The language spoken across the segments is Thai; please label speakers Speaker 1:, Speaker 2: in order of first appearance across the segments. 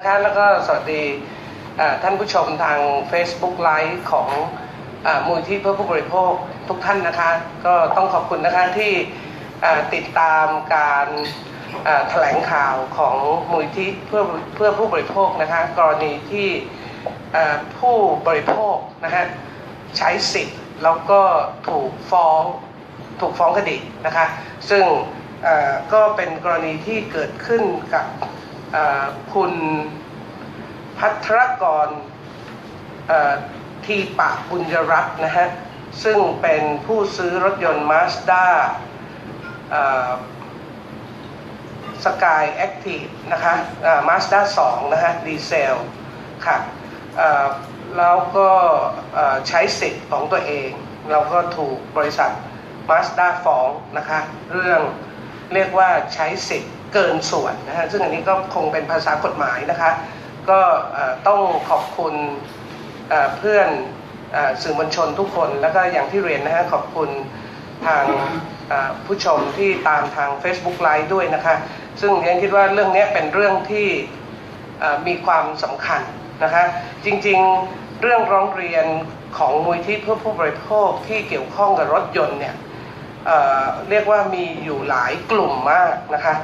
Speaker 1: นะคะแล้วก็สวัสดีท่านผู้ชมทาง Facebook Live ของอมูลที่เพื่อผู้บริโภคทุกท่านนะคะ ก็ต้องขอบคุณนะคะที่ติดตามการแถลงข่าวของมูลที่เพื่อเพื่อผู้บริโภคนะคะ กรณีที่ผู้บริโภคนะฮะใช้สิทธิ์แล้วก็ถูกฟ้องถูกฟ้องคดีนะคะ ซึ่งก็เป็นกรณีที่เกิดขึ้นกับ คุณพัทรกรทีปะบุญยรัตน์นะฮะ ซึ่งเป็นผู้ซื้อรถยนต์มาสด้าสกายแอคทีฟนะคะมาสด้า2นะฮะ ดีเซล ค่ะแล้วก็ใช้สิทธิ์ของตัวเอง เราก็ถูกบริษัทมาสด้าฟ้องนะคะ เรื่องเรียกว่าใช้สิทธิ์ เกินส่วนนะฮะซึ่งอันนี้ก็คงเป็นภาษากฎหมายนะคะ ก็ต้องขอบคุณเพื่อนอสื่อมวลชนทุกคน แล้วก็อย่างที่เรียนนะฮะขอบคุณทางผู้ชมที่ตามทาง Facebook Live ด้วยนะคะ ซึ่งยังคิดว่าเรื่องนี้เป็นเรื่องที่มีความสำคัญนะคะ จริงๆเรื่องร้องเรียนของมูลที่เพื่อผู้บริโภคที่เกี่ยวข้องกับรถยนต์เนี่ยเเรียกว่ามีอยู่หลายกลุ่มมากนะคะ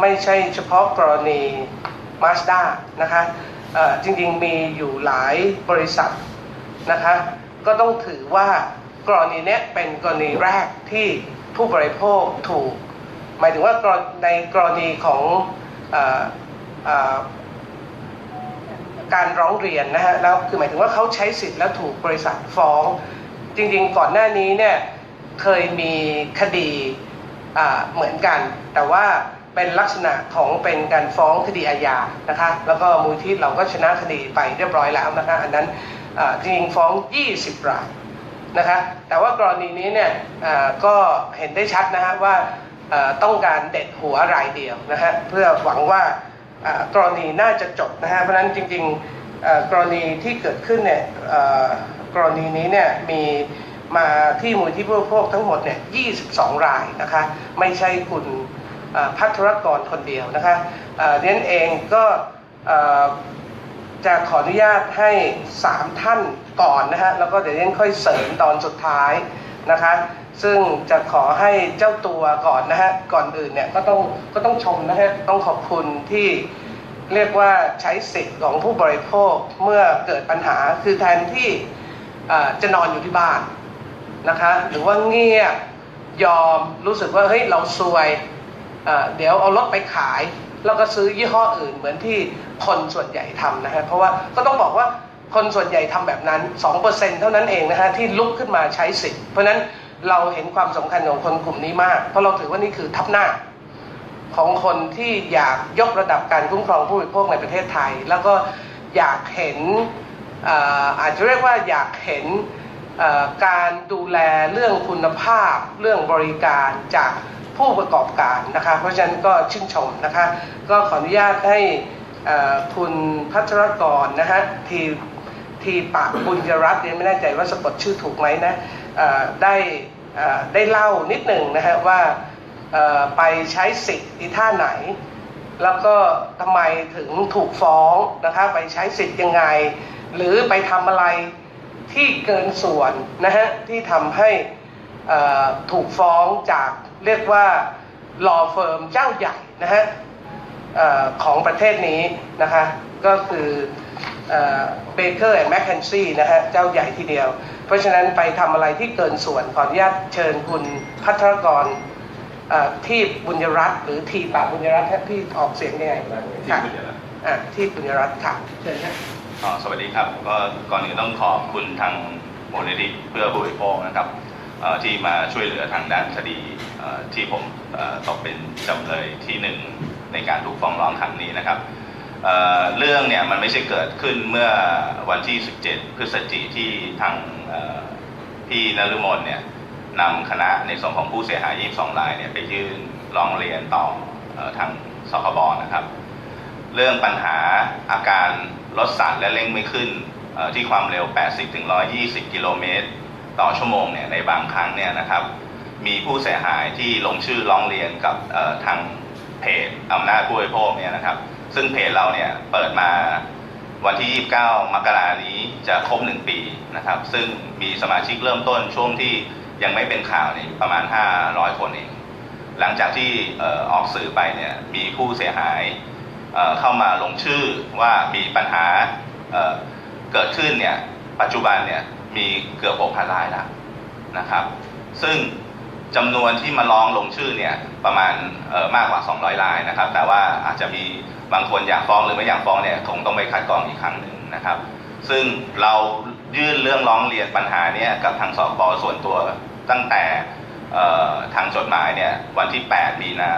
Speaker 1: ไม่ใช่เฉพาะกรณี Mazda นะคะจริงๆมีอยู่หลายบริษัทนะคะก็ต้องถือว่ากรณีนี้เป็นกรณีแรกที่ผู้บริโภคถูก หมายถึงว่าในกรณีของออการร้องเรียนนะฮะแล้วคือหมายถึงว่าเขาใช้สิทธิ์แล้วถูกบริษัทฟ้อง จริงๆก่อนหน้านี้เนี่ยเคยมีคดีเหมือนกัน แต่ว่า เป็นลักษณะของเป็นการฟ้องคดีอาญานะคะ แล้วก็มูลที่เราก็ชนะคดีไปเรียบร้อยแล้วนะคะ อันนั้นจริงๆฟ้อง 20 รายนะคะ แต่ว่ากรณีนี้เนี่ยก็เห็นได้ชัดนะฮะว่าต้องการเด็ดหัวรายเดียวนะฮะเพื่อหวังว่ากรณีน่าจะจบนะฮะเพราะนั้นจริงๆกรณีที่เกิดขึ้นเนี่ยกรณีนี้เนี่ยมีมาที่มูลที่ผู้บริโภคทั้งหมดเนี่ย 22 รายนะคะ ไม่ใช่คุณ พัทรกรคนเดียวนะคะเอ่อเรียนเองก็จะขออนุญาตให้ 3 ท่านก่อนนะฮะแล้วก็เดี๋ยวเรียนค่อยเสริมตอนสุดท้ายนะคะซึ่งจะขอให้เจ้าตัวก่อนนะฮะก่อนอื่นเนี่ยก็ต้องก็ต้องชมนะฮะต้องขอบคุณที่เรียกว่าใช้สิทธิ์ของผู้บริโภคเมื่อเกิดปัญหาคือแทนที่จะนอนอยู่ที่บ้านนะคะหรือว่าเงียบยอมรู้สึกว่าเฮ้ยเราซวย เดี๋ยวเอารถไปขาย แล้วก็ซื้อยี่ห้ออื่นเหมือนที่คนส่วนใหญ่ทำนะฮะเพราะว่าก็ต้องบอกว่าคนส่วนใหญ่ทำแบบนั้น 2%เท่านั้นเองนะฮะที่ลุกขึ้นมาใช้สิทธิ์เพราะฉะนั้นเราเห็นความสำคัญของคนกลุ่มนี้มาก เพราะเราถือว่านี่คือทับหน้าของคนที่อยากยกระดับการคุ้มครองผู้บริโภคในประเทศไทย แล้วก็อยากเห็นออาจจะเรียกว่าอยากเห็น การดูแลเรื่องคุณภาพ เรื่องบริการจากผู้ประกอบการนะคะ เพราะฉะนั้นก็ชื่นชมนะคะ ก็ขออนุญาตให้คุณพัทรกรนะฮะทีทีปะบุญยรัตน์เนี่ยไม่แน่ใจว่าสะกดชื่อถูกไหมนะได้ได้เล่านิดหนึ่งนะฮะว่าไปใช้สิทธิ์ที่ท่าไหน แล้วก็ทำไมถึงถูกฟ้องนะคะไปใช้สิทธิ์ยังไง หรือไปทำอะไร ที่เกินส่วนนะฮะที่ทำให้เอ่อถูกฟ้องจากเรียกว่า law firm เจ้าใหญ่นะฮะเอ่อของประเทศนี้นะคะก็คือเบเกอร์แอนด์แมคเคนซี่นะฮะเจ้าใหญ่ทีเดียว เพราะฉะนั้นไปทำอะไรที่เกินส่วนขออนุญาตเชิญคุณพัทรกรเอ่อที่บุญยรัตน์หรือทีปะบุญยรัตน์ฮะพี่ออกเสียงยังไง
Speaker 2: ที่
Speaker 1: ค่ะ
Speaker 2: บุญยรัตน์
Speaker 1: อะที่บุญยรัตน์ค่ะเชิญฮะ
Speaker 2: อ๋อ สวัสดีครับก็ก่อนอื่นต้องขอบคุณทางมูลนิธิเพื่อผู้บริโภคนะครับที่มาช่วยเหลือทางด้านคดีที่ผมตกเป็นจำเลยที่หนึ่งในการถูกฟ้องร้องครั้งนี้นะครับเเรื่องเนี่ยมันไม่ใช่เกิดขึ้นเมื่อวันที่ 17 พฤศจิกที่ทางพี่นฤมลเนี่ยนำคณะในส่วนของผู้เสียหาย 22 รายเนี่ยไปยื่นร้องเรียนต่ออทางสคบนะครับ เรื่องปัญหาอาการ รถสั่นและเร่งไม่ขึ้นที่ความเร็ว 80-120 กิโลเมตรต่อชั่วโมงเนี่ยในบางครั้งเนี่ยนะครับ มีผู้เสียหายที่ลงชื่อร้องเรียนกับทางเพจอำนาจผู้บริโภคเนี่ยนะครับ ซึ่งเพจเราเนี่ยเปิดมาวันที่ 29 มกรานี้จะครบ 1 ปีนะครับ ซึ่งมีสมาชิกเริ่มต้นช่วงที่ยังไม่เป็นข่าวเนี่ยประมาณ 500 คนเอง หลังจากที่ออกสื่อไปเนี่ยมีผู้เสียหาย เข้ามาลงชื่อว่ามีปัญหาเเกิดขึ้นเนี่ยปัจจุบันเนี่ยมีเกือบ6,000รายแล้วนะครับ ซึ่งจำนวนที่มาร้องลงชื่อเนี่ยประมาณมากกว่า 200รายนะครับ แต่ว่าอาจจะมีบางคนอยากฟ้องหรือไม่อยากฟ้องเนี่ยคงต้องไปคัดกรองอีกครั้งหนึ่งนะครับ ซึ่งเรายื่นเรื่องร้องเรียนปัญหาเนี่ยกับทางสบส่วนตัวตั้งแต่ทางจดหมายเนี่ยวันที่ 8 มีนา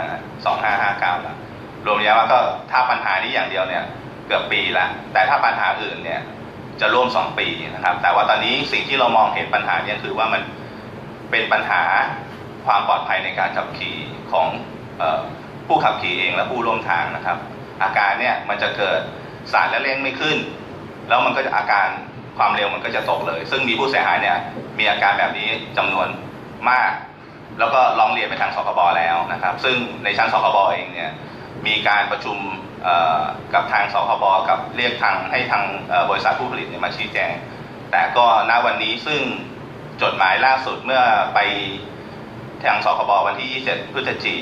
Speaker 2: 2559แล้ว รวมแล้วก็ถ้าปัญหานี้อย่างเดียวเนี่ยเกือบปีละแต่ถ้าปัญหาอื่นเนี่ยจะร่วม 2 ปีนะครับ แต่ว่าตอนนี้สิ่งที่เรามองเห็นปัญหาเนี่ยคือว่ามันเป็นปัญหาความปลอดภัยในการขับขี่ของออผู้ขับขี่เองและผู้ร่วมทางนะครับ อาการเนี่ยมันจะเกิดสารและเร่งไม่ขึ้น แล้วมันก็จะอาการความเร็วมันก็จะตกเลย ซึ่งมีผู้เสียหายเนี่ยมีอาการแบบนี้จำนวนมาก แล้วก็ร้องเรียนไปทางสคบแล้วนะครับ ซึ่งในชั้นสคบเองเนี่ย มีการประชุมกับทางสคบกับเรียกทางให้ทางบริษัทผู้ผลิตมาชี้แจง แต่ก็ณวันนี้ซึ่งจดหมายล่าสุดเมื่อไปทางสคบวันที่ 27 พฤศจิก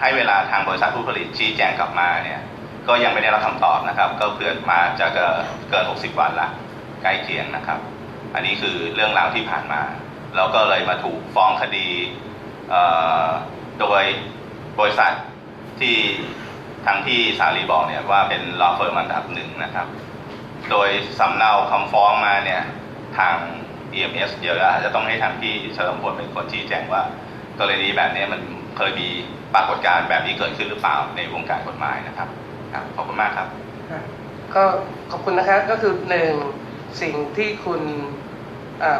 Speaker 2: ให้เวลาทางบริษัทผู้ผลิตชี้แจงกลับมาเนี่ยก็ยังไม่ได้รับคำตอบนะครับ ก็เกินมาจะเกิน 60 วันละใกล้เคียงนะครับ อันนี้คือเรื่องราวที่ผ่านมา เราก็เลยมาถูกฟ้องคดีโดยบริษัทที่ ทางที่สาลีบอกเนี่ยว่าเป็นลอเฟิร์มอันดับหนึ่งนะครับ โดยสำเนาคำฟ้องมาเนี่ยทาง EMS เดี๋ยวอาจจะต้องให้ทางพี่เฉลิมพลเป็นคนชี้แจงว่ากรณีแบบนี้มันเคยมีปรากฏการณ์แบบนี้เกิดขึ้นหรือเปล่าในวงการกฎหมายนะครับครับขอบคุณมากครับ
Speaker 1: ก็ขอบคุณนะคะก็คือหนึ่งสิ่งที่คุณ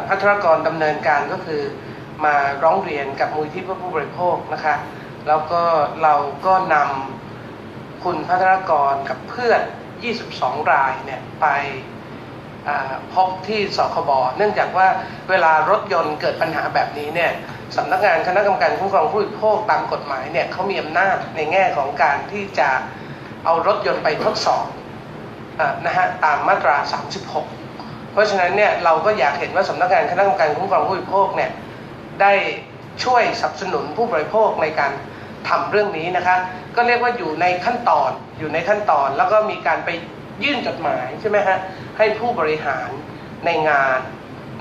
Speaker 1: พัทรกรดำเนินการก็คือมาร้องเรียนกับมูลที่เพื่อผู้บริโภคนะคะ แล้วก็เราก็นำ คุณพัทรกรกับเพื่อน 22 รายเนี่ยไปพบที่สคบเนื่องจากว่าเวลารถยนต์เกิดปัญหาแบบนี้เนี่ยสำนักงานคณะกรรมการคุ้มครองผู้บริโภคตามกฎหมายเนี่ยเขามีอำนาจในแง่ของการที่จะเอารถยนต์ไปทดสอบนะฮะตามมาตรา 36 เพราะฉะนั้นเนี่ยเราก็อยากเห็นว่าสำนักงานคณะกรรมการคุ้มครองผู้บริโภคเนี่ยได้ช่วยสนับสนุนผู้บริโภคในการ ทำเรื่องนี้นะคะ ก็เรียกว่าอยู่ในขั้นตอนอยู่ในขั้นตอน แล้วก็มีการไปยื่นจดหมายใช่ไหมฮะให้ผู้บริหารในงาน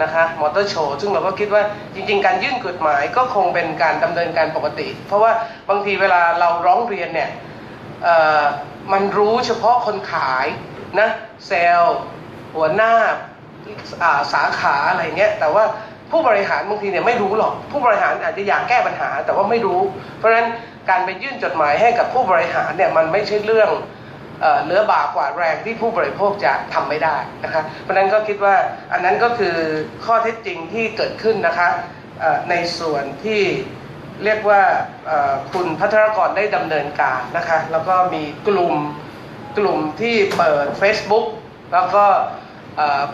Speaker 1: นะคะมอเตอร์โชว์ซึ่งเราก็คิดว่าจริง ๆ การยื่นกฎหมายก็คงเป็นการดำเนินการปกติ เพราะว่าบางทีเวลาเราร้องเรียนเนี่ยมันรู้เฉพาะคนขายนะเซลล์หัวหน้าสาขาอะไรเงี้ยแต่ว่า ผู้บริหารบางทีเนี่ยไม่รู้หรอก ผู้บริหารอาจจะอยากแก้ปัญหา แต่ว่าไม่รู้ เพราะฉะนั้นการไปยื่นจดหมายให้กับผู้บริหารเนี่ยมันไม่ใช่เรื่องเหลือบากกว่าแรงที่ผู้บริโภคจะทำไม่ได้นะคะเพราะนั้นก็คิดว่าอันนั้นก็คือข้อเท็จจริงที่เกิดขึ้นนะคะในส่วนที่เรียกว่าคุณพัทรกรได้ดำเนินการนะคะแล้วก็มีกลุ่มกลุ่มที่เปิด Facebook แล้วก็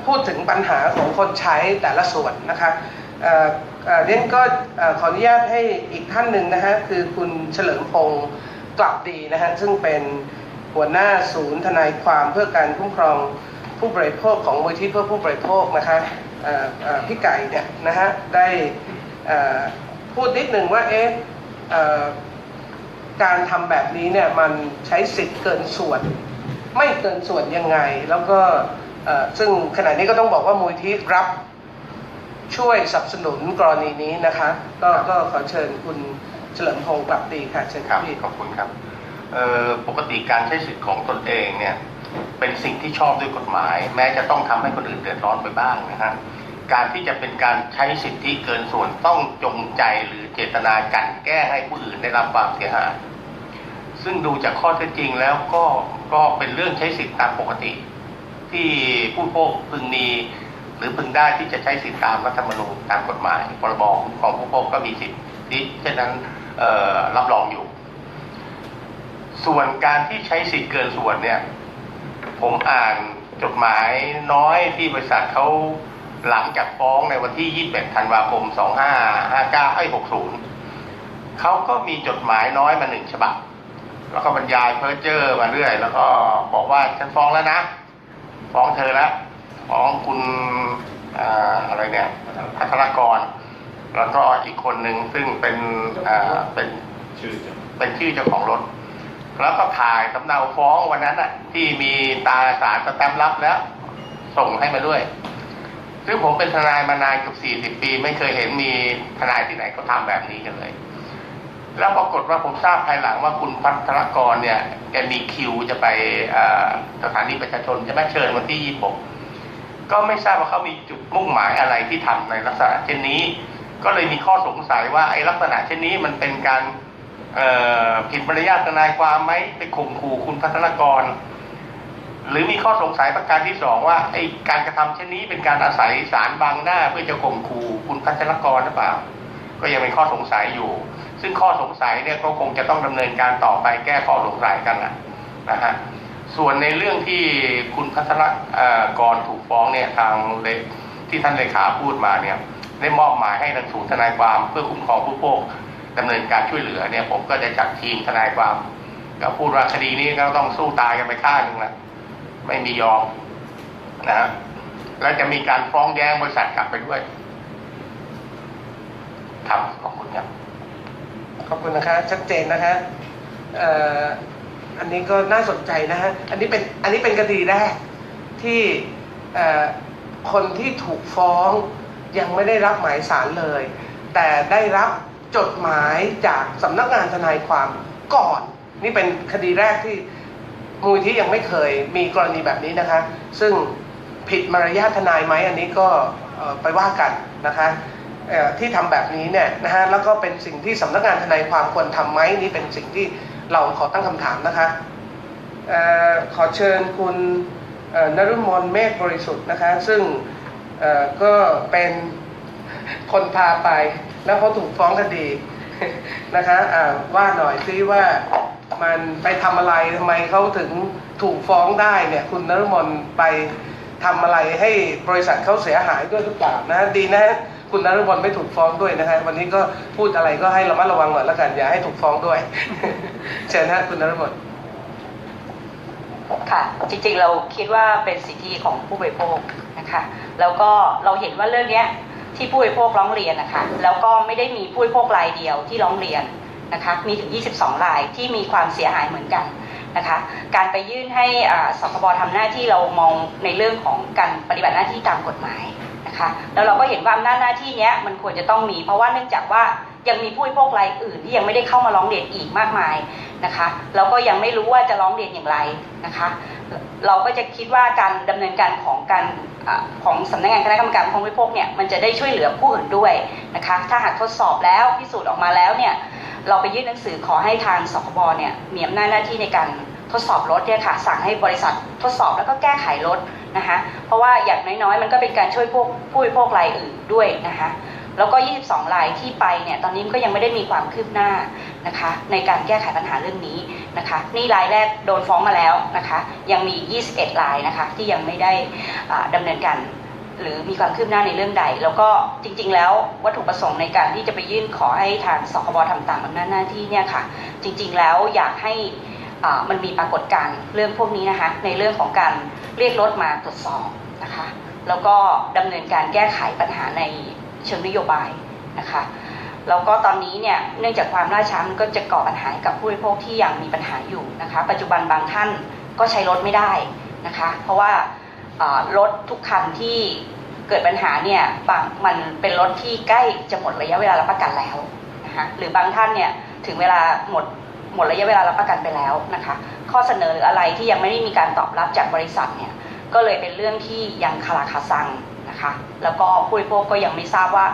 Speaker 1: พูดถึงปัญหาของคนใช้แต่ละส่วนนะคะเอ่อเอ่อเรียนก็ขออนุญาตให้อีกท่านหนึ่งนะฮะคือคุณเฉลิมพงศ์กลับดีนะฮะซึ่งเป็นหัวหน้าศูนย์ทนายความเพื่อการคุ้มครองผู้บริโภคของมูลที่เพื่อผู้บริโภคนะคะพี่ไก่เนี่ยนะฮะได้พูดนิดหนึ่งว่าเอ๊ะการทำแบบนี้เนี่ยมันใช้สิทธิ์เกินส่วน ไม่เกินส่วนยังไงแล้วก็ ซึ่งขณะนี้ก็ต้องบอกว่ามูลที่รับช่วยสนับสนุนกรณีนี้นะคะ ก็ก็ขอเชิญคุณเฉลิมพงศ์กลับดีค่ะเชิญ
Speaker 3: ครับ
Speaker 1: พี่
Speaker 3: ขอบคุณครับเอ่อปกติการใช้สิทธิ์ของตนเองเนี่ยเป็นสิ่งที่ชอบด้วยกฎหมาย แม้จะต้องทำให้คนอื่นเดือดร้อนไปบ้างนะฮะการที่จะเป็นการใช้สิทธิเกินส่วนต้องจงใจหรือเจตนากลันแก้ให้ผู้อื่นได้รับความเสียหายซึ่งดูจากข้อเท็จจริงแล้วก็ก็เป็นเรื่องใช้สิทธิตามปกติ ที่ผู้โภคพึงมี หรือพึงได้ที่จะใช้สิทธิตามรัฐธรรมนูญตามกฎหมายพรบคุ้มครองผู้โภคก็มีสิทธิเช่นนั้นรับรองอยู่ ส่วนการที่ใช้สิทธิ์เกินส่วนเนี่ย ผมอ่านจดหมายน้อยที่บริษัทเขาหลังจากฟ้องในวันที่ 21 ธันวาคม 2559ไอ้60 เขาก็มีจดหมายน้อยมาหนึ่งฉบับ แล้วก็บรรยายเพ้อเจ้อมาเรื่อย แล้วก็บอกว่าฉันฟ้องแล้วนะ ฟ้องเธอแล้วฟ้องคุณอ่าอะไรเนี่ยพัทรกร แล้วก็อีกคนหนึ่งซึ่งเป็นอ่าเป็น
Speaker 2: ชื่อจะ
Speaker 3: เป็นชื่อเจ้าของรถ แล้วก็ถ่ายสำเนาฟ้องวันนั้นอะที่มีตาสารสแตมป์รับแล้ว ส่งให้มาด้วย ซึ่งผมเป็นทนายมานานเกือบสี่สิบ40ปี ไม่เคยเห็นมีทนายที่ไหนเขาทำแบบนี้กันเลย แล้วปรากฏว่าผมทราบภายหลังว่าคุณพัทรกรเนี่ยแกมีคิวจะไปสถานีประชาชนจะไม่เชิญวันที่ยี่สิบก็ไม่ทราบว่าเขามีจุดมุ่งหมายอะไรที่ทำในลักษณะเช่นนี้ ก็เลยมีข้อสงสัยว่าไอ้ลักษณะเช่นนี้มันเป็นการผิดมารยาทนายความไหมไปข่มขู่คุณพัทรกร หรือมีข้อสงสัยประการที่สองว่าไอ้การกระทำเช่นนี้เป็นการอาศัยสารบังหน้าเพื่อจะข่มขู่คุณพัทรกรหรือเปล่า ก็ยังเป็นข้อสงสัยอยู่ ซึ่งข้อสงสัยเนี่ยก็คงจะต้องดำเนินการต่อไปแก้ข้อสงสัยกันนะนะฮะส่วนในเรื่องที่คุณพัทรเอ่อกรถูกฟ้องเนี่ยทางเลที่ท่านเลขาพูดมาเนี่ยได้มอบหมายให้ทางศูนย์ทนายความเพื่อคุ้มครองผู้โภคดำเนินการช่วยเหลือเนี่ยผมก็จะจัดทีมทนายความก็พูดว่าคดีนี้ก็ต้องสู้ตายกันไปข้างหนึ่งแหละไม่มียอมนะฮะแล้วจะมีการฟ้องแย้งบริษัทกลับไปด้วยครับขอบคุณครับ
Speaker 1: ขอบคุณนะคะ ชัดเจนนะคะเอ่ออันนี้ก็น่าสนใจนะฮะ อันนี้เป็นอันนี้เป็นคดีแรกที่เอ่อคนที่ถูกฟ้องยังไม่ได้รับหมายสารเลย แต่ได้รับจดหมายจากสำนักงานทนายความก่อน นี่เป็นคดีแรกที่มูลที่ยังไม่เคยมีกรณีแบบนี้นะคะ ซึ่งผิดมารยาททนายไหมอันนี้ก็ไปว่ากันนะคะ ที่ทำแบบนี้เนี่ยนะฮะแล้วก็เป็นสิ่งที่สำนักงานทนายความควรทำไหมนี่เป็นสิ่งที่เราขอตั้งคำถามนะคะออขอเชิญคุณเอ่อนฤมลเมฆบริสุทธิ์นะคะซึ่งก็เป็นคนพาไปแล้วเขาถูกฟ้องคดีนะคะว่าหน่อยซิว่ามันไปทำอะไรทำไมเขาถึงถูกฟ้องได้เนี่ยคุณนฤมลไป ทำอะไรให้บริษัทเขาเสียหายด้วยหรือเปล่านะดีนะคุณนฤมลไม่ถูกฟ้องด้วยนะฮะวันนี้ก็พูดอะไรก็ให้ระมัดระวังหน่อยแล้วกันอย่าให้ถูกฟ้องด้วยเชิญฮะคุณนฤมล
Speaker 4: ค่ะจริงๆเราคิดว่าเป็นสิทธิของผู้บริโภคนะคะแล้วก็เราเห็นว่าเรื่องนี้ที่ผู้บริโภคร้องเรียนนะคะแล้วก็ไม่ได้มีผู้บริโภครายเดียวที่ร้องเรียนนะคะมีถึง 22 รายที่มีความเสียหายเหมือนกัน นะคะ การไปยื่นให้สคบทำหน้าที่เรามองในเรื่องของการปฏิบัติหน้าที่ตามกฎหมายนะคะ แล้วเราก็เห็นว่าอำนาจหน้าที่เนี้ยมันควรจะต้องมี เพราะว่าเนื่องจากว่ายังมีผู้บริโภครายอื่นที่ยังไม่ได้เข้ามาร้องเรียนอีกมากมายนะคะแล้วก็ยังไม่รู้ว่าจะร้องเรียนอย่างไรนะคะ เราก็จะคิดว่าการดำเนินการของการอของสำนักงานคณะกรรมการคุ้มครองผู้บริโภคเนี่ยมันจะได้ช่วยเหลือผู้อื่นด้วยนะคะ ถ้าหากทดสอบแล้วพิสูจน์ออกมาแล้วเนี่ย เราไปยื่นหนังสือขอให้ทางสคบเนี่ยมีอำนาจหน้าที่ในการทดสอบรถเนี่ยค่ะสั่งให้บริษัททดสอบแล้วก็แก้ไขรถนะคะเพราะว่าอย่างน้อยๆ มันก็เป็นการช่วยพวกผู้บริโภครายอื่นด้วยนะคะแล้วก็ 22 รายที่ไปเนี่ยตอนนี้ก็ยังไม่ได้มีความคืบหน้านะคะในการแก้ไขปัญหาเรื่องนี้นะคะนี่รายแรกโดนฟ้องมาแล้วนะคะยังมี 21 รายนะคะที่ยังไม่ได้อ่าดำเนินการ หรือมีความคืบหน้าในเรื่องใด แล้วก็จริง ๆ แล้ววัตถุประสงค์ในการที่จะไปยื่นขอให้ทางสคบทำตามอำนาจหน้าที่เนี่ยค่ะ จริง ๆ แล้วอยากให้มันมีปรากฏการณ์เรื่องพวกนี้นะคะ ในเรื่องของการเรียกรถมาตรวจสอบนะคะ แล้วก็ดำเนินการแก้ไขปัญหาในเชิงนโยบายนะคะแล้วก็ตอนนี้เนี่ยเนื่องจากความล่าช้ามันก็จะก่อปัญหากับผู้บริโภคที่ยังมีปัญหาอยู่นะคะ ปัจจุบันบางท่านก็ใช้รถไม่ได้นะคะ เพราะว่า รถทุกคันที่เกิดปัญหาเนี่ยบางมันเป็นรถที่ใกล้จะหมดระยะเวลารับประกันแล้วนะคะหรือบางท่านเนี่ยถึงเวลาหมดหมดระยะเวลารับประกันไปแล้วนะคะข้อเสนอหรืออะไรที่ยังไม่ได้มีการตอบรับจากบริษัทเนี่ยก็เลยเป็นเรื่องที่ยังคาราคาซังนะคะแล้วก็ผู้บริโภคก็ยังไม่ทราบว่า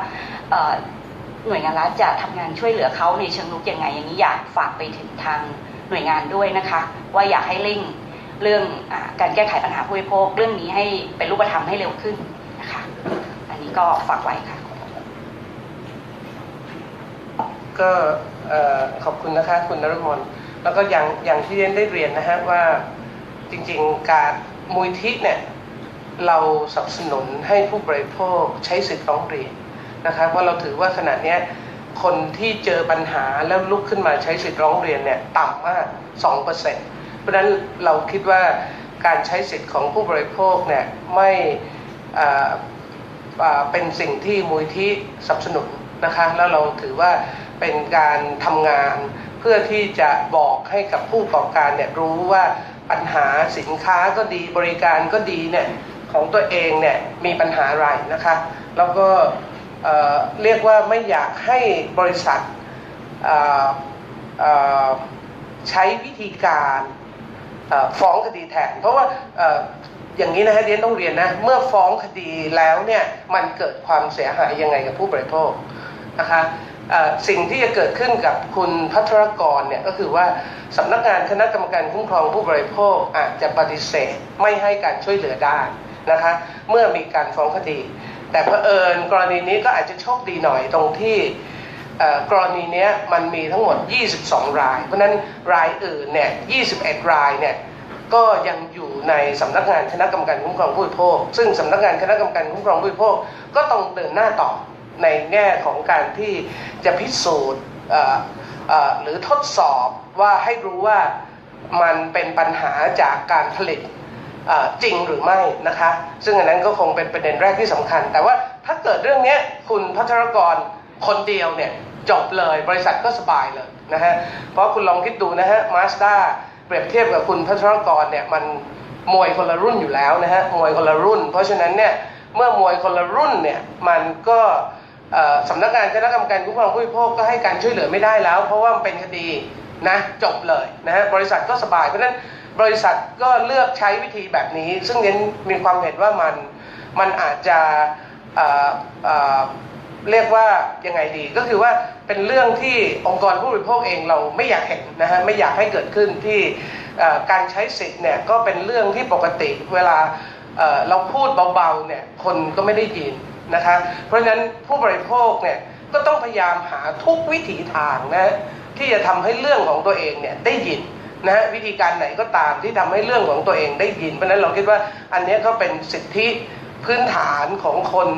Speaker 4: หน่วยงานรัฐจะทำงานช่วยเหลือเขาในเชิงลุกยังไงอย่างนี้อยากฝากไปถึงทางหน่วยงานด้วยนะคะ ว่าอยากให้เร่ง เรื่องอการแก้ไขปัญหาผู้บริโภคเรื่องนี้ให้เป็นรูปธรรมให้เร็วขึ้นนะคะ อันนี้ก็ฝากไว้ค่ะ
Speaker 1: ก็ขอบคุณนะคะคุณนฤมลแล้วก็อย่างอย่างที่เรียนได้เรียนนะฮะว่าจริงๆการมูลที่เนี่ยเราสนับสนุนให้ผู้บริโภคใช้สิทธิ์ร้องเรียนนะคะเพราะเราถือว่าขณะนี้คนที่เจอปัญหาแล้วลุกขึ้นมาใช้สิทธิ์ร้องเรียนเนี่ยต่ำมาก2%เปอร์เซ็นต พราะฉะนั้นเราคิดว่าการใช้สิทธิ์ของผู้บริโภคเนี่ยไม่เป็นสิ่งที่มูลที่สนับสนุนนะคะแล้วเราถือว่าเป็นการทำงานเพื่อที่จะบอกให้กับผู้ประกอบการเนี่ยรู้ว่าปัญหาสินค้าก็ดีบริการก็ดีเนี่ยของตัวเองเนี่ยมีปัญหาอะไรนะคะแล้วก็เอ่อเรียกว่าไม่อยากให้บริษัทใช้วิธีการ ฟ้องคดีแทน เพราะว่าอย่างนี้นะฮะเรียนต้องเรียนนะ เมื่อฟ้องคดีแล้วเนี่ยมันเกิดความเสียหายยังไงกับผู้บริโภคนะคะสิ่งที่จะเกิดขึ้นกับคุณพัทรกรเนี่ยก็คือว่าสำนักงานคณะกรรมการคุ้มครองผู้บริโภคอาจจะปฏิเสธไม่ให้การช่วยเหลือได้นะคะเมื่อมีการฟ้องคดี แต่เผอิญกรณีนี้ก็อาจจะโชคดีหน่อยตรงที่ กรณีนี้มันมีทั้งหมด 22 ราย เพราะนั้นรายอื่นเนี่ย 21 รายเนี่ยก็ยังอยู่ในสำนักงานคณะกรรมการคุ้มครองผู้บริโภค ซึ่งสำนักงานคณะกรรมการคุ้มครองผู้บริโภค ก็ต้องเดินหน้าต่อในแง่ของการที่จะพิสูจน์หรือทดสอบว่าให้รู้ว่ามันเป็นปัญหาจากการผลิตจริงหรือไม่นะคะ ซึ่งอันนั้นก็คงเป็นประเด็นแรกที่สำคัญ แต่ว่าถ้าเกิดเรื่องนี้คุณพัทรกร คนเดียวเนี่ยจบเลยบริษัทก็สบายเลยนะฮะเพราะคุณลองคิดดูนะฮะมาสด้าเปรียบเทียบกับคุณพัทรกรเนี่ยมันมวยคนละรุ่นอยู่แล้วนะฮะมวยคนละรุ่น เพราะฉะนั้นเนี่ยเมื่อมวยคนละรุ่นเนี่ยมันก็สำนักงานคณะกรรมการคุ้มครองผู้บริโภคก็ให้การช่วยเหลือไม่ได้แล้ว เพราะว่ามันเป็นคดีนะจบเลยนะฮะบริษัทก็สบายเพราะฉะนั้นบริษัทก็เลือกใช้วิธีแบบนี้ ซึ่งเน้นมีความเห็นว่ามันมันอาจจะ เรียกว่ายังไงดีก็คือว่าเป็นเรื่องที่องค์กรผู้บริโภคเองเราไม่อยากเห็นนะฮะไม่อยากให้เกิดขึ้นที่การใช้สิทธิ์เนี่ยก็เป็นเรื่องที่ปกติเวลาเราพูดเบาๆเนี่ยคนก็ไม่ได้ยินนะคะเพราะฉะนั้นผู้บริโภคเนี่ยก็ต้องพยายามหาทุกวิถีทางนะที่จะทำให้เรื่องของตัวเองเนี่ยได้ยินนะฮะวิธีการไหนก็ตามที่ทำให้เรื่องของตัวเองได้ยิน เพราะฉะนั้นเราคิดว่าอันนี้ก็เป็นสิทธิพื้นฐานของคน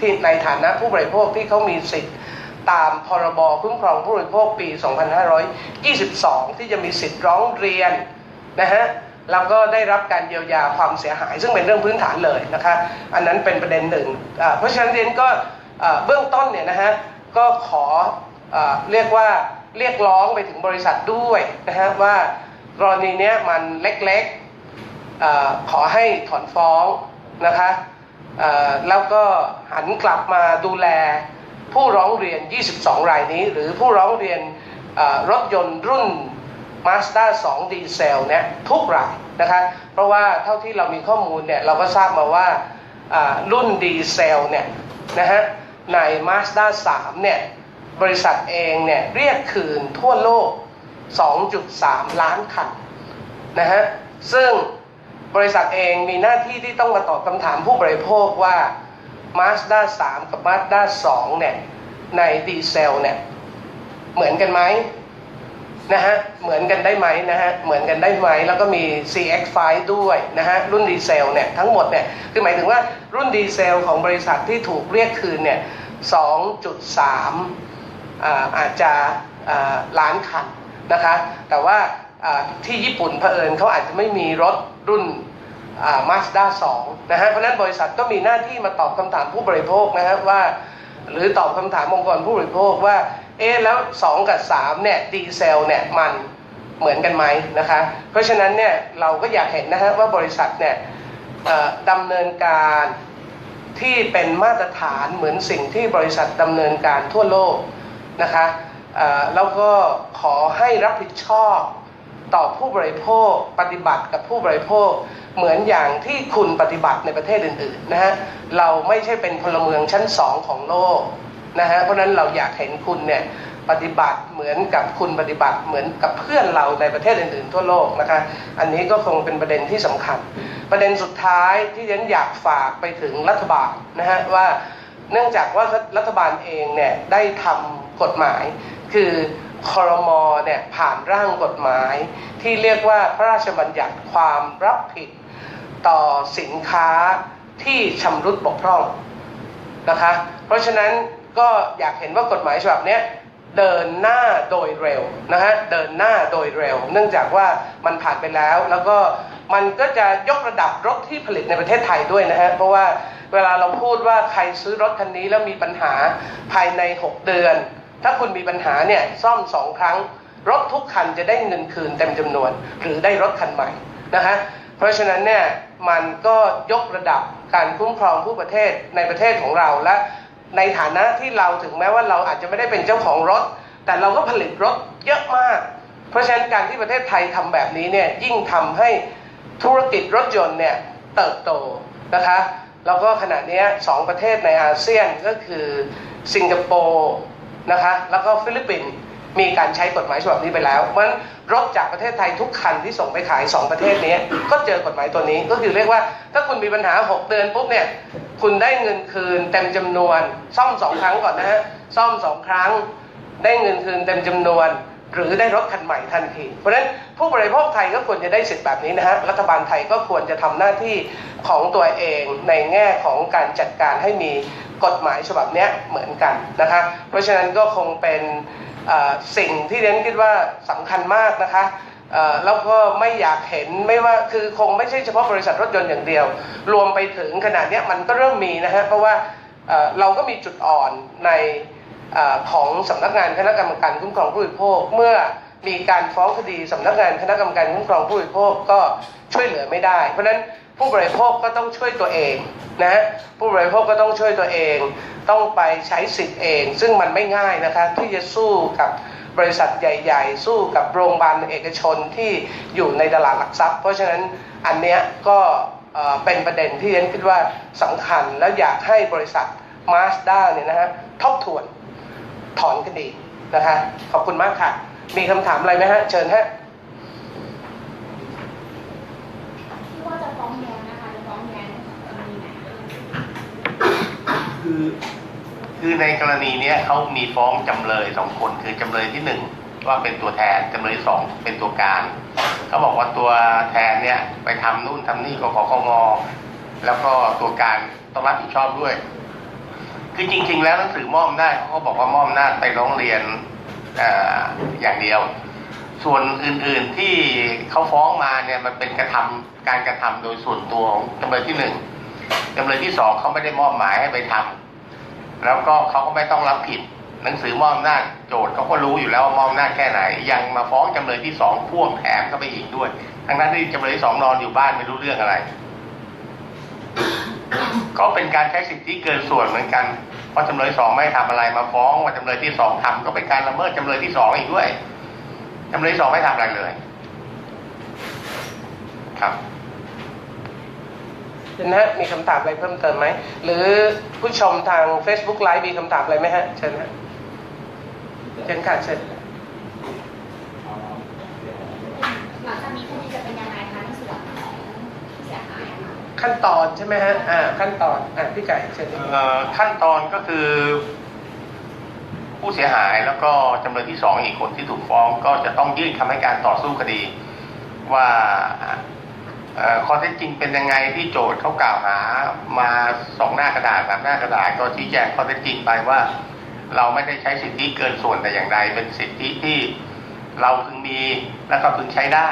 Speaker 1: ที่ในฐานะผู้บริโภคที่เขามีสิทธิ์ตามพรบคุ้มครองผู้บริโภคปี 2522 ที่จะมีสิทธิ์ร้องเรียนนะฮะแล้วก็ได้รับการเยียวยาความเสียหาย ซึ่งเป็นเรื่องพื้นฐานเลยนะคะอันนั้นเป็นประเด็นหนึ่ง เพราะฉะนั้นเรียนก็เบื้องต้นเนี่ยนะฮะก็ขออเรียกว่าเรียกร้องไปถึงบริษัทด้วยนะฮะว่ากรณีเนี้ยมันเล็กๆขอให้ถอนฟ้องนะคะ แล้วก็หันกลับมาดูแลผู้ร้องเรียน 22 รายนี้ หรือผู้ร้องเรียนรถยนต์รุ่น Mazda 2 ดีเซลเนี่ยทุกรายนะคะเพราะว่าเท่าที่เรามีข้อมูลเนี่ยเราก็ทราบมาว่าอ่ารุ่นดีเซลเนี่ยนะฮะใน Mazda 3เนี่ยบริษัทเองเนี่ยเรียกคืนทั่วโลก 2.3 ล้านคันนะฮะซึ่ง บริษัทเองมีหน้าที่ที่ต้องมาตอบคำถามผู้บริโภคว่า Mazda 3 กับ Mazda 2 เนี่ย ในดีเซลเนี่ย เหมือนกันไหมนะฮะ เหมือนกันได้ไหมนะฮะ เหมือนกันได้ไหม แล้วก็มี CX5 ด้วยนะฮะ รุ่นดีเซลเนี่ย ทั้งหมดเนี่ย คือหมายถึงว่ารุ่นดีเซลของบริษัทที่ถูกเรียกคืนเนี่ย 2.3อ่าอาจจะอ่าล้านคันนะคะ แต่ว่า ที่ญี่ปุ่นเผอิญเขาอาจจะไม่มีรถรุ่นมาสด้า2นะฮะเพราะนั้นบริษัทก็มีหน้าที่มาตอบคำถามผู้บริโภคนะฮะว่า หรือตอบคำถามองค์กรผู้บริโภคว่าเอ๊ะแล้ว 2 กับ3เนี่ยดีเซลเนี่ยมันเหมือนกันไหมนะคะเพราะฉะนั้นเนี่ยเราก็อยากเห็นนะฮะว่าบริษัทเนี่ยดำเนินการที่เป็นมาตรฐานเหมือนสิ่งที่บริษัทดำเนินการทั่วโลกนะคะแล้วก็ขอให้รับผิดชอบ ต่อผู้บริโภค ปฏิบัติกับผู้บริโภค เหมือนอย่างที่คุณปฏิบัติในประเทศอื่นๆนะฮะเราไม่ใช่เป็นพลเมืองชั้นสองของโลกนะฮะเพราะนั้นเราอยากเห็นคุณเนี่ยปฏิบัติเหมือนกับคุณปฏิบัติเหมือนกับเพื่อนเราในประเทศอื่นๆ ทั่วโลกนะคะอันนี้ก็คงเป็นประเด็นที่สำคัญ ประเด็นสุดท้ายที่ฉันอยากฝากไปถึงรัฐบาลนะฮะว่าเนื่องจากว่ารัฐบาลเองเนี่ยได้ทำกฎหมาย คือ คอรมอเนี่ยผ่านร่างกฎหมาย ที่เรียกว่าพระราชบัญญัติความรับผิดต่อสินค้าที่ชำรุดบกพร่องนะคะ เพราะฉะนั้นก็อยากเห็นว่ากฎหมายฉบับนี้เดินหน้าโดยเร็วนะฮะเดินหน้าโดยเร็ว เนื่องจากว่ามันผ่านไปแล้ว แล้วก็มันก็จะยกระดับรถที่ผลิตในประเทศไทยด้วยนะฮะเพราะว่าเวลาเราพูดว่าใครซื้อรถคันนี้แล้วมีปัญหาภายใน 6 เดือน ถ้าคุณมีปัญหาเนี่ยซ่อมสองครั้ง รถทุกคันจะได้เงินคืนเต็มจำนวน หรือได้รถคันใหม่นะฮะเพราะฉะนั้นเนี่ยมันก็ยกระดับการคุ้มครองผู้ประเทศในประเทศของเราและในฐานะที่เราถึงแม้ว่าเราอาจจะไม่ได้เป็นเจ้าของรถ แต่เราก็ผลิตรถเยอะมาก เพราะฉะนั้นการที่ประเทศไทยทำแบบนี้เนี่ยยิ่งทำให้ธุรกิจรถยนต์เนี่ยเติบโตนะคะแล้วก็ขณะนี้สองประเทศในอาเซียนก็คือสิงคโปร์ นะคะแล้วก็ฟิลิปปินส์มีการใช้กฎหมายฉบับนี้ไปแล้วเพราะฉะนั้นรถจากประเทศไทยทุกคันที่ส่งไปขายสองประเทศนี้ก็เจอกฎหมายตัวนี้ก็คือเรียกว่า ถ้าคุณมีปัญหา 6 เดือนปุ๊บเนี่ยคุณได้เงินคืนเต็มจำนวน ซ่อมสองครั้งก่อนนะฮะซ่อมสองครั้ง ได้เงินคืนเต็มจำนวน หรือได้รถคันใหม่ทันที เพราะฉะนั้นผู้บริโภคไทยก็ควรจะได้สิทธิ์แบบนี้นะฮะรัฐบาลไทยก็ควรจะทำหน้าที่ของตัวเองในแง่ของการจัดการให้มีกฎหมายฉบับนี้เหมือนกันนะคะเพราะฉะนั้นก็คงเป็นสิ่งที่เรนคิดว่าสำคัญมากนะคะแล้วก็ไม่อยากเห็นไม่ว่าคือคงไม่ใช่เฉพาะบริษัทรถยนต์อย่างเดียว รวมไปถึงขนาดนี้มันก็เริ่มมีนะฮะเพราะว่าเราก็มีจุดอ่อนใน ของสำนักงานคณะกรรมการคุ้มครองผู้บริโภค เมื่อมีการฟ้องคดีสำนักงานคณะกรรมการคุ้มครองผู้บริโภคก็ช่วยเหลือไม่ได้ เพราะฉะนั้นผู้บริโภคก็ต้องช่วยตัวเองนะฮะผู้บริโภคก็ต้องช่วยตัวเอง ต้องไปใช้สิทธิ์เอง ซึ่งมันไม่ง่ายนะคะที่จะสู้กับบริษัทใหญ่ ๆ สู้กับโรงพยาบาลเอกชนที่อยู่ในตลาดหลักทรัพย์ เพราะฉะนั้นอันเนี้ยก็เป็นประเด็นที่ฉันคิดว่าสำคัญแล้วอยากให้บริษัท มาสด้าเนี่ยนะฮะทบทวน ถอนคดีนะคะ ขอบคุณมากค่ะ มีคำถามอะไรไหมฮะ เชิญฮะ
Speaker 5: ที่ว่าจะฟ้องแย้งนะคะจะฟ้องแย้งกรณีไหน
Speaker 3: คือคือในกรณีเนี้ยเขามีฟ้องจำเลยสองคนคือจำเลยที่หนึ่งว่าเป็นตัวแทนจำเลยสองเป็นตัวการเขาบอกว่าตัวแทนเนี่ยไปทำนู่นทำนี่กขคงแล้วก็ตัวการต้องรับผิดชอบด้วย คือจริง ๆ แล้วหนังสือมอบอำนาเขาก็บอกว่ามอบอำนาไปร้องเรียนออย่างเดียว ส่วนอื่นๆที่เขาฟ้องมาเนี่ยมันเป็นกระทำการกระทำโดยส่วนตัวของจำเลยที่หนึ่งจำเลยที่สองเขาไม่ได้มอบหมายให้ไปทำแล้วก็เขาก็ไม่ต้องรับผิด หนังสือมอบอำนาจโจทย์เขาก็รู้อยู่แล้วว่ามอบอำนาจแค่ไหน ยังมาฟ้องจำเลยที่สองพ่วงแถมเข้าไปอีกด้วย ทั้งนั้นที่จำเลยที่สองนอนอยู่บ้านไม่รู้เรื่องอะไร ก็เป็นการใช้สิทธิเกินส่วนเหมือนกัน เพราะจำเลยสองไม่ทำอะไรมาฟ้องว่าจำเลยที่สองทำก็เป็นการละเมิดจำเลยที่สองอีกด้วยจำเลยที่สองไม่ทำอะไรเลย ครับ
Speaker 1: เชิญฮะมีคำถามอะไรเพิ่มเติมไหม หรือผู้ชมทาง Facebook Live มีคำถามอะไรไหมฮะ เชิญฮะ เชิญค่ะเชิญ
Speaker 5: หลังจากนี้ ขั้
Speaker 1: นตอนใช่ไหมฮะอ่าขั้นตอนอ่าพี่ไก่เชิญ
Speaker 3: เอ่อขั้นตอนก็คือ ผู้เสียหายแล้วก็จำเลยที่สองอีกคนที่ถูกฟ้องก็จะต้องยื่นคำให้การต่อสู้คดี ว่าเอ่อข้อเท็จจริงเป็นยังไงที่โจทย์เขากล่าวหามาสองหน้ากระดาษสามหน้ากระดาษก็ชี้แจงข้อเท็จจริงไปว่า เราไม่ได้ใช้สิทธิเกินส่วนแต่อย่างใดเป็นสิทธิที่เราพึงมีแล้วก็พึงใช้ได้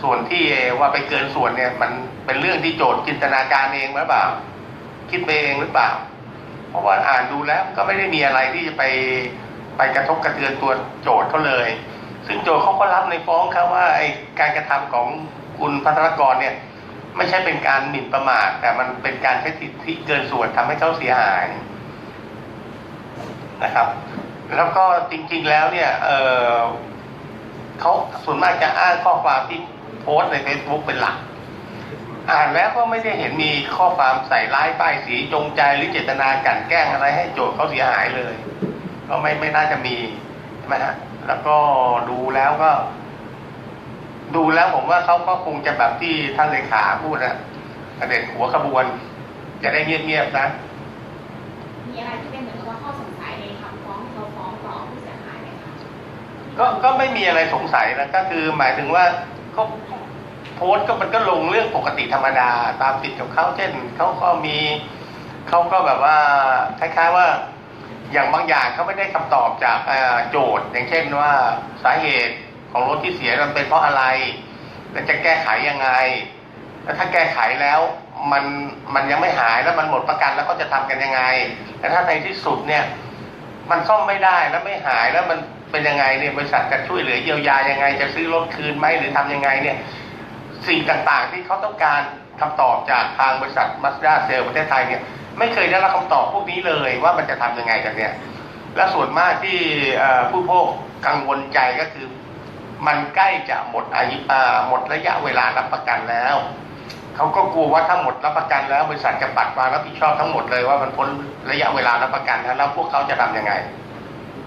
Speaker 3: ส่วนที่ว่าไปเกินส่วนเนี่ย มันเป็นเรื่องที่โจทย์จินตนาการเองหรือเปล่า คิดไปเองหรือเปล่า เพราะว่าอ่านดูแล้วก็ไม่ได้มีอะไรที่จะไปไปกระทบกระเทือนตัวโจทย์เขาเลย ซึ่งโจทย์เขาก็รับในฟ้องครับว่าไอ้การกระทำของคุณพัทรกรเนี่ย ไม่ใช่เป็นการหมิ่นประมาทแต่มันเป็นการใช้สิทธิเกินส่วนทำให้เขาเสียหายนะครับ แล้วก็จริงๆแล้วเนี่ย เออเขาส่วนมากจะอ้างข้อความที่ โพสต์ใน Facebook เป็นหลัก อ่านแล้วก็ไม่ได้เห็นมีข้อความใส่ร้ายป้ายสีจงใจหรือเจตนากลั่นแกล้งอะไรให้โจทย์เขาเสียหายเลย ก็ไม่ไม่น่าจะมีใช่ไหมฮะแล้วก็ดูแล้วก็ ดูแล้วผมว่าเขาก็คงจะแบบที่ท่านเลขาพูดนะประเด็นหัวขบวน จะได้เงียบๆนะ
Speaker 5: มีอะไรที่เป็นเหมือนกับว่าข้อสงสัยในคำฟ้องที่เขาฟ้องต่อผู้เสียหายไหมคะ
Speaker 3: ก็ก็ไม่มีอะไรสงสัยนะก็คือหมายถึงว่า ขาโพสก็มันก็ลงเรื่องปกติธรรมดา ตามสิทธิ์ของเขาเช่นเขาก็มีเขาก็แบบว่าคล้ายๆว่าอย่างบางอย่างเขาไม่ได้คำตอบจากโจทย์ อย่างเช่นว่าสาเหตุของรถที่เสียมันเป็นเพราะอะไร และจะแก้ไขยังไง แล้วถ้าแก้ไขแล้วมันมันยังไม่หายแล้วมันหมดประกันแล้วเขาจะทำกันยังไง และถ้าในที่สุดเนี่ย มันซ่อมไม่ได้แล้วไม่หายแล้วมัน เป็นยังไงเนี่ยบริษัทจะช่วยเหลือเยียวยายังไง จะซื้อรถคืนไหมหรือทำยังไงเนี่ยสิ่งต่างๆ ที่เขาต้องการคำตอบจากทางบริษัทมาสด้าเซลประเทศไทยเนี่ยไม่เคยได้รับคำตอบพวกนี้เลยว่ามันจะทำยังไงกันเนี่ยและส่วนมากที่ผู้พกกังวลใจก็คือ มันใกล้จะหมดอายุหมดระยะเวลารับประกันแล้วเขาก็กลัวว่าถ้าหมดรับประกันแล้วบริษัทจะปัดความรับผิดชอบทั้งหมดเลยว่ามันพ้นระยะเวลารับประกันแล้วแล้วพวกเขาจะทำยังไง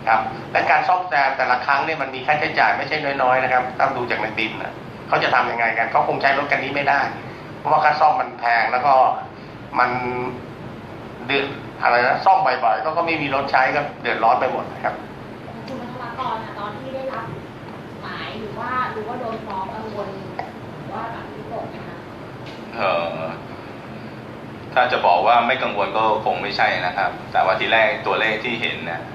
Speaker 3: ครับและการซ่อมแซมแต่ละครั้งเนี่ยมันมีค่าใช้จ่ายไม่ใช่น้อยๆนะครับต้องดูจากในบินนะเขาจะทำยังไงกันเขาคงใช้รถกันนี้ไม่ได้ เพราะว่าค่าซ่อมมันแพงแล้วก็มันเดือดอะไรนะซ่อมบ่อยๆก็ก็ไม่มีรถใช้ก็เดือดร้อนไปหมดนะครับ
Speaker 5: คุณมัทรกรอะตอนที่ได้รับหมายหรือว่ารู้ว่าโดนฟ้องกังวลหรือว่าแบบวิตกไหมคะ
Speaker 2: เอ่อถ้าจะบอกว่าไม่กังวลก็คงไม่ใช่นะครับ แต่ว่าทีแรกตัวเลขที่เห็นเนี่ยเอ่อ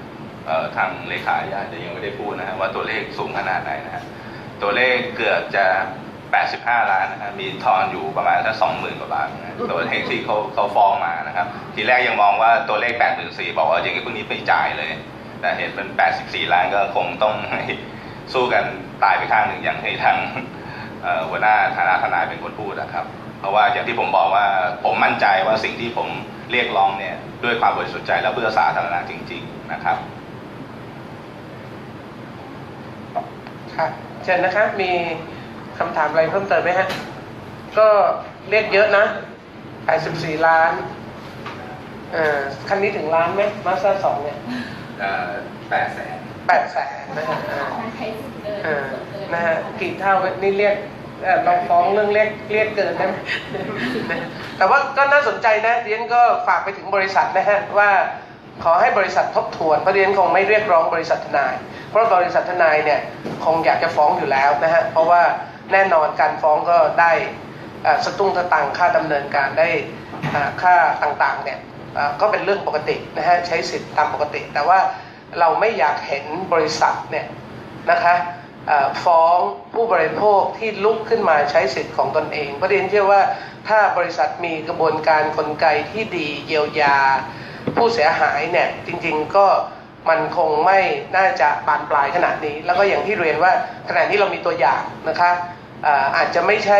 Speaker 2: ทางเลขาอาจจะยังไม่ได้พูดนะฮะว่าตัวเลขสูงขนาดไหนนะฮะตัวเลขเกือบจะ 85 ล้านนะฮะมีทอนอยู่ประมาณสักสองหมื่นกว่าบาทนะตัวเลขที่เขาเขาฟ้องมานะครับ ทีแรกยังมองว่าตัวเลข 8 4บอกว่าอย่างนี้พวกนี้ไปจ่ายเลย แต่เห็นเป็น 84 ล้านก็คงต้องสู้กันตายไปข้างหนึ่งอย่างที่ทางหัวหน้าฐานะทนายเป็นคนพูดนะครับ เพราะว่าอย่างที่ผมบอกว่าผมมั่นใจว่าสิ่งที่ผมเรียกร้องเนี่ยด้วยความบริสุทธิ์ใจและเพื่อสาธารณะจริง ๆ นะครับ
Speaker 1: ค่ะเชิญนะคะมีคำถามอะไรเพิ่มเติมไหมฮะ ก็เรียกเยอะนะ84ล้านเอ่อคันนี้ถึงล้านไหมมาสเตอร์สองเนี่ย
Speaker 2: แปดแสน
Speaker 1: แปดแสนนะฮะอ่า
Speaker 5: การใช้สิทธิ์เกิน
Speaker 1: เออ
Speaker 5: ส่วนเกิน
Speaker 1: นะฮะกี่เท่านี่เรียกเอ่อเราฟ้องเรื่องเรียกเรียกเกินได้ไหม แต่ว่าก็น่าสนใจนะเรียนก็ฝากไปถึงบริษัทนะฮะว่า ขอให้บริษัททบทวนเพราะเรียนคงไม่เรียกร้องบริษัททนาย เพราะบริษัททนายเนี่ยคงอยากจะฟ้องอยู่แล้วนะฮะเพราะว่าแน่นอนการฟ้องก็ได้สตุ้งสตังค่าดำเนินการได้ค่าต่างๆเนี่ยก็เป็นเรื่องปกตินะฮะใช้สิทธิ์ตามปกติ แต่ว่าเราไม่อยากเห็นบริษัทเนี่ยนะคะฟ้องผู้บริโภคที่ลุกขึ้นมาใช้สิทธิ์ของตนเองเพราะเรียนเชื่อว่าถ้าบริษัทมีกระบวนการกลไกที่ดีเยียวยา ผู้เสียหายเนี่ยจริงๆก็มันคงไม่น่าจะบานปลายขนาดนี้ แล้วก็อย่างที่เรียนว่าขณะนี้เรามีตัวอย่างนะคะอาจจะไม่ใช่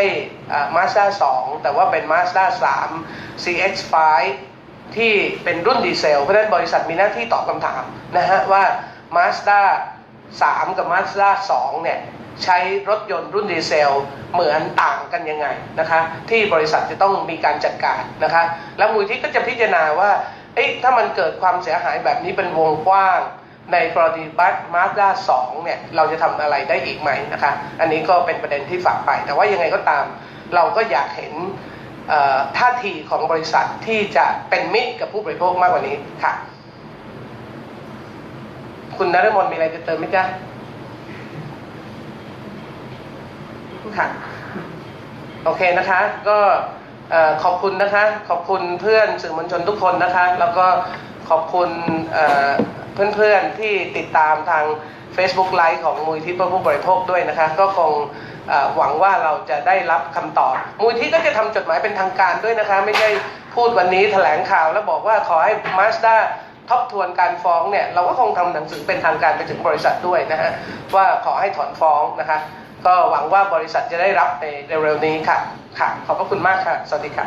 Speaker 1: มาสด้า2แต่ว่าเป็น Mazda 3 CX5 ที่เป็นรุ่นดีเซล เพราะฉะนั้นบริษัทมีหน้าที่ตอบคำถามนะฮะว่า Mazda 3 กับ Mazda 2 เนี่ยใช้รถยนต์รุ่นดีเซล เหมือนต่างกันยังไงนะคะที่บริษัทจะต้องมีการจัดการนะคะแล้วมูลที่ก็จะพิจารณาว่า เอ๊ะถ้ามันเกิดความเสียหายแบบนี้เป็นวงกว้าง ในกรณีบัสมาสด้า2เนี่ยเราจะทำอะไรได้อีกไหมนะคะ อันนี้ก็เป็นประเด็นที่ฝากไป แต่ว่ายังไงก็ตาม เราก็อยากเห็นท่าทีของบริษัทที่จะเป็นมิตรกับผู้บริโภคมากกว่านี้ค่ะ คุณนฤมลมีอะไรจะเติมไหมจ๊ะค่ะ โอเคนะคะ ก็ ขอบคุณนะคะ ขอบคุณเพื่อนสื่อมวลชนทุกคนนะคะ แล้วก็ขอบคุณเพื่อนๆที่ติดตามทาง Facebook ไลฟ์ของมูลที่เพื่อผู้บริโภคด้วยนะคะ ก็คงหวังว่าเราจะได้รับคำตอบมูลที่ก็จะทำจดหมายเป็นทางการด้วยนะคะ ไม่ใช่พูดวันนี้แถลงข่าวแล้วบอกว่าขอให้มาสด้าทบทวนการฟ้องเนี่ย เราก็คงทำหนังสือเป็นทางการไปถึงบริษัทด้วยนะฮะว่าขอให้ถอนฟ้องนะคะ ก็หวังว่าบริษัทจะได้รับในเร็วๆนี้ค่ะ ค่ะ ขอบพระคุณมากค่ะ สวัสดีค่ะ